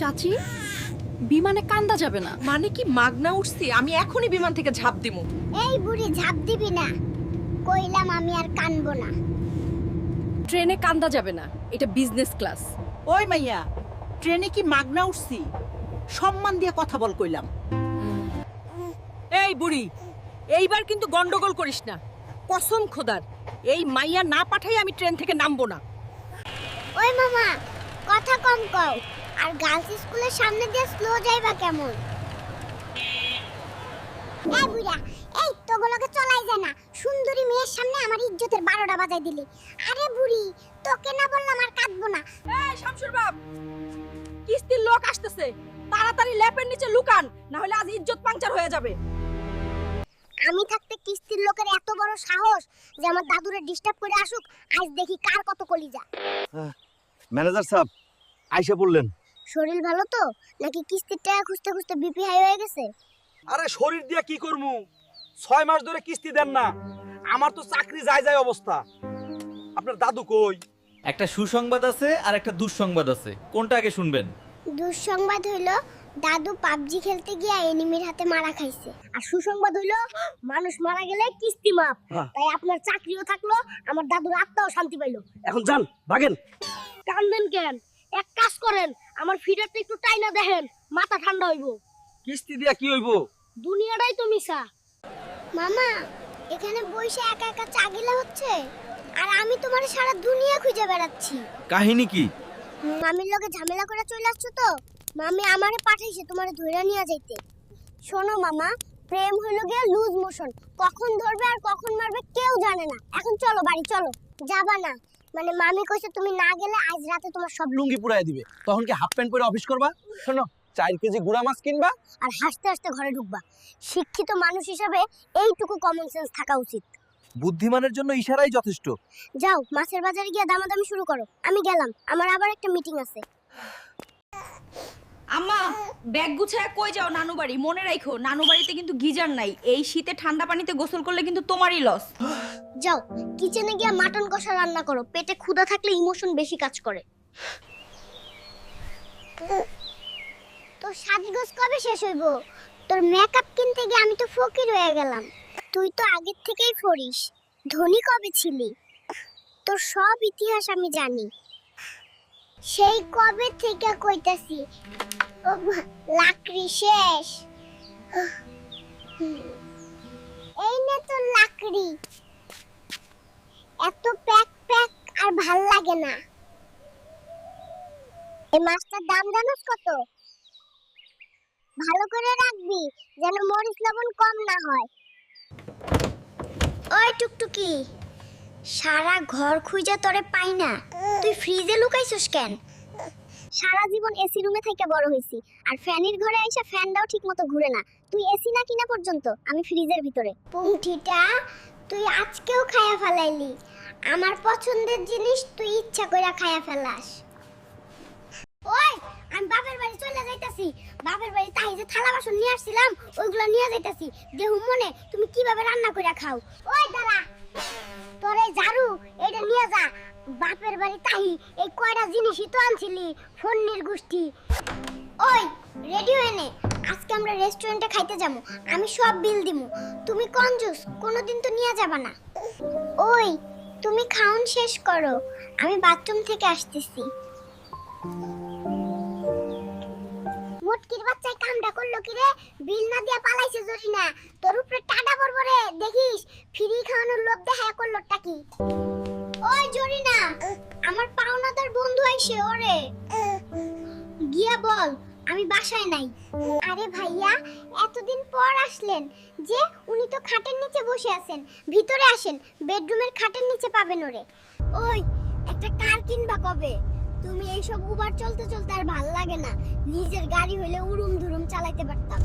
চাচি? বিমানে কান্দা যাবে না। মানে কি মাগনা উঠছি? আমি এখনই বিমান থেকে ঝাঁপ দিমু। এই বুড়ি ঝাঁপ দিবি না। কইলাম আমি আর কানবো না। ট্রেনে কান্দা যাবে না। এটা বিজনেস ক্লাস ওই মাইয়া ট্রেনে কি মাগনা উঠছি? সম্মান দিয়ে কথা বল কইলাম। এই বুড়ি এইবার কিন্তু গন্ডগোল করিস না। কসম খোদার এই মাইয়া না পাঠাই আমি ট্রেন থেকে নামবো না। ওই মামা কথা কম কও। আর গার্লস স্কুলের সামনে দিয়ে স্লো যাইবা কেমন? এই বুড়া এই তোগুলোকে চলাই যায় না। সুন্দরী মেয়ের সামনে আমার ইজ্জতের বারোটা বাজাই দিলি। আরে বুড়ি তোকে না বললাম আর কাঁদবো না। এই শামসুর বাপ কিস্তির লোক আসতেছে। তাড়াতাড়ি ল্যাপের নিচে লুকান না হলে আজ ইজ্জত পাংচার হয়ে যাবে। আমি থাকতে কিস্তির লোকের এত বড় সাহস যে আমার দাদুরে ডিস্টার্ব করে আসুক আজ দেখি কার কত কলিজা। ম্যানেজার সাহেব আইসা বললেন শরীর ভালো তো? নাকি কিস্তির টাকা খুঁজতে খুঁজতে বিপি হাই হয়ে গেছে? আরে শরীর দিয়ে কি করমু? ছয় মাস ধরে কিস্তি দেন না। আমার তো চাকরি যায় যায় অবস্থা। আপনার দাদু কই? একটা সুসংবাদ আছে আর একটা দুঃসংবাদ আছে। কোনটা আগে শুনবেন? দুঃসংবাদ হইল দাদু পাবজি খেলতে গিয়ে এনিমির হাতে মারা খাইছে। আর সুসংবাদ হইল মানুষ মারা গেলে কিস্তি মাপ হ্যাঁ। তাই আপনার চাকরিও থাকল আমার দাদুর আত্মাও শান্তি পাইলো। এখন যান ভাগেন কান্দেন কেন? এক কাজ করেন আমার ফিডারটা একটু টাইনা দেখেন মাথা ঠান্ডা হইবো। কিস্তি দিয়া কি হইব? দুনিয়াটাই তো মিশা মামা এখানে বইসে একা একা চাগিলা হচ্ছে? আর আমি তোমার সারা দুনিয়া খুঁজে বেড়াচ্ছি। কাহিনী কি? মামির লগে ঝামেলা করে চলে আসছো তো? মামি আমারে পাঠাইছে তোমারে ধইরা নিয়ে যাইতে। শোনো মামা প্রেম হলো গিয়ে লুজ মোশন। কখন ধরবে আর কখন মারবে কেউ জানে না। এখন চলো বাড়ি চলো। যাবা না। মানে মামি কইছে তুমি না গেলে আজ রাতে তোমার সব লুঙ্গি পুরাই দিবে। তখন কি হাফ প্যান্ট পরে অফিস করবা? শোনো চার কেজি গুড়া মাছ কিনবা আর হাসতে হাসতে ঘরে ঢুকবা। শিক্ষিত মানুষ হিসেবে এইটুকু কমন সেন্স থাকা উচিত। বুদ্ধিমানের জন্য ইশারাই যথেষ্ট। যাও মাছের বাজারে গিয়ে দামাদামি শুরু করো। আমি গেলাম আমার আবার একটা মিটিং আছে। আম্মা, ব্যাগ গুছায় কই যাও নানু বাড়ি? মনে রাখো নানু বাড়িতে কিন্তু গিজার নাই। এই শীতে ঠান্ডা পানিতে গোসল করলে কিন্তু তোমারই লস যাও কিচেনে গিয়ে মাটন কষা রান্না করো। পেটে ক্ষুধা থাকলে ইমোশন বেশি কাজ করে। তোর সাজগোজ কবে শেষ হইব? তোর মেকআপ কিনতে গিয়ে আমি তো ফকির হয়ে গেলাম। তুই তো আগের থেকেই ফরিস। ধনী কবে ছিলি? তোর সব ইতিহাস আমি জানি। সেই কবে থেকে কইতাছি? লাকড়ি শেষ। এই নে তো লাকড়ি। এত প্যাক প্যাক আর ভালো লাগে না। এই মাছটার দাম জানোস কত? ভালো করে রাখবি, যেন মরিচ লবণ কম না হয়। ওই টুকটুকি। সারা ঘর খুঁজে তরে পাই না। তুই ফ্রিজে লুকাইছস কেন? সারা জীবন এসি রুমে থেকে বড় হইছি, আর ফ্যানের ঘরে আইসা ফ্যানটাও ঠিক মতো ঘুরে না। তুই এসি না কিনা পর্যন্ত, আমি ফ্রিজের ভিতরে। পুঁঠিটা তুই আজকেও খায়া ফেলাইলি। আমার পছন্দের জিনিস তুই ইচ্ছা কইরা খায়া ফেলাস। বাপের বাড়ি চলে যাইতাছি। বাপের বাড়ি তাই যে থালা বাসন নিয়ে আসছিলাম, ওইগুলো নিয়ে যাইতাছি। দেহু মনে, তুমি কীভাবে রান্না করে খাও? ওই দাঁড়া তোর এই ঝাড়ু এটা নিয়ে যা। বাপের বাড়ি তাই এই কয়টা জিনিসই তো আনছিলি, ফন্নির গোষ্ঠী। ওই, রেডি হয়ে নে। আজকে আমরা রেস্টুরেন্টে খাইতে যাব। আমি সব বিল দিমু। তুমি কঞ্জুস কোনোদিন তো নিয়ে যাবা না। ওই, তুমি খাউন শেষ করো। আমি বাথরুম থেকে আসতেছি। মুটকির বাচ্চায় কামটা করল কি রে বিল না দিয়া পালাইছে জরি না তোর উপরে টাটা পড়ব রে, দেখিস? ফ্রি খাওয়ানোর লোভ দেখায় করলোটা কি? ওই জরি না আমার পাওনাদার বন্ধু আইছে ওরে। গিয়া বল, আমি বাসায় নাই। আরে ভাইয়া, এতদিন পর আসলেন যে উনি তো খাটের নিচে বসে আছেন, ভিতরে আসেন, বেডরুমের খাটের নিচে পাবেন ওরে। ওই, একটা কার কিনবা কবে? তুমি এইসব উবার চলতে চলতে আর ভালো লাগে না। নিজের গাড়ি হলে উড়ুম ধুরুম চালাইতে পারতাম।